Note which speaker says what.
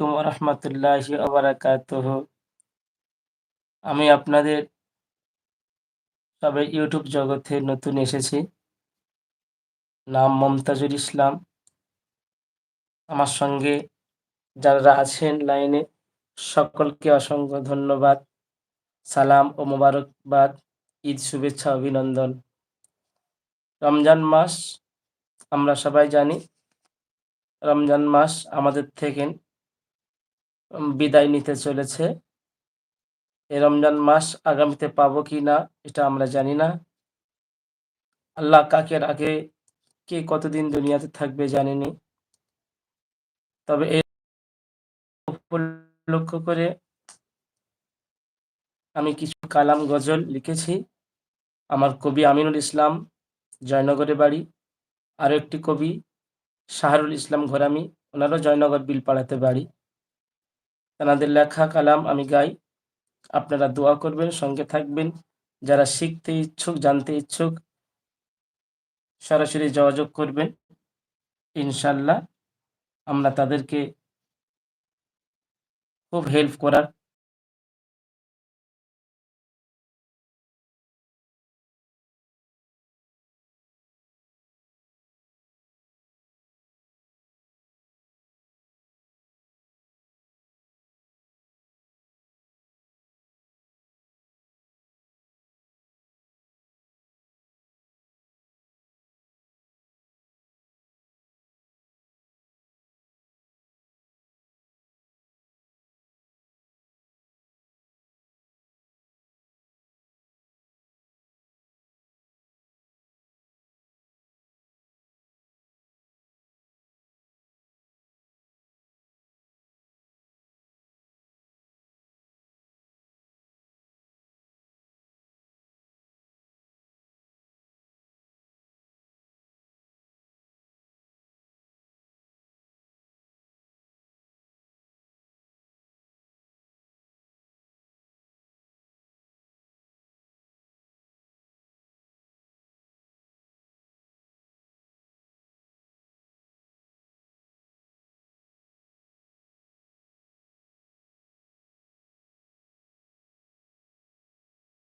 Speaker 1: রহমতুল্লাহি আমি আপনাদের ইউটিউব জগতে নতুন এসেছি। নাম মমতাজুল ইসলাম। আমার সঙ্গে যারা আছেন লাইনে, সকলকে অসংখ্য ধন্যবাদ। সালাম ও মোবারকবাদ, ঈদ শুভেচ্ছা, অভিনন্দন। রমজান মাস আমরা সবাই জানি, রমজান মাস আমাদের থেকে বিদায় নিতে চলেছে। এই রমজান মাস আগামীতে পাবো কি না, এটা আমরা জানি না। আল্লাহ কাকে আগে কে কতদিন দুনিয়াতে থাকবে জানিনি। তবে এই লক্ষ্য করে আমি কিছু কালাম গজল লিখেছি। আমার কবি আমিনুল ইসলাম জয়নগরে বাড়ি। আরও একটি কবি, শাহরুল ইসলাম ঘোরামি, ওনারও জয়নগর বিলপাড়াতে বাড়ি। তাদের লেখা কালাম আমি গাই। আপনারা দোয়া করবেন, সঙ্গে থাকবেন। যারা শিখতে ইচ্ছুক, জানতে ইচ্ছুক, সরাসরি যোগাযোগ করবেন। ইনশাল্লাহ আমরা তাদেরকে খুব হেল্প করার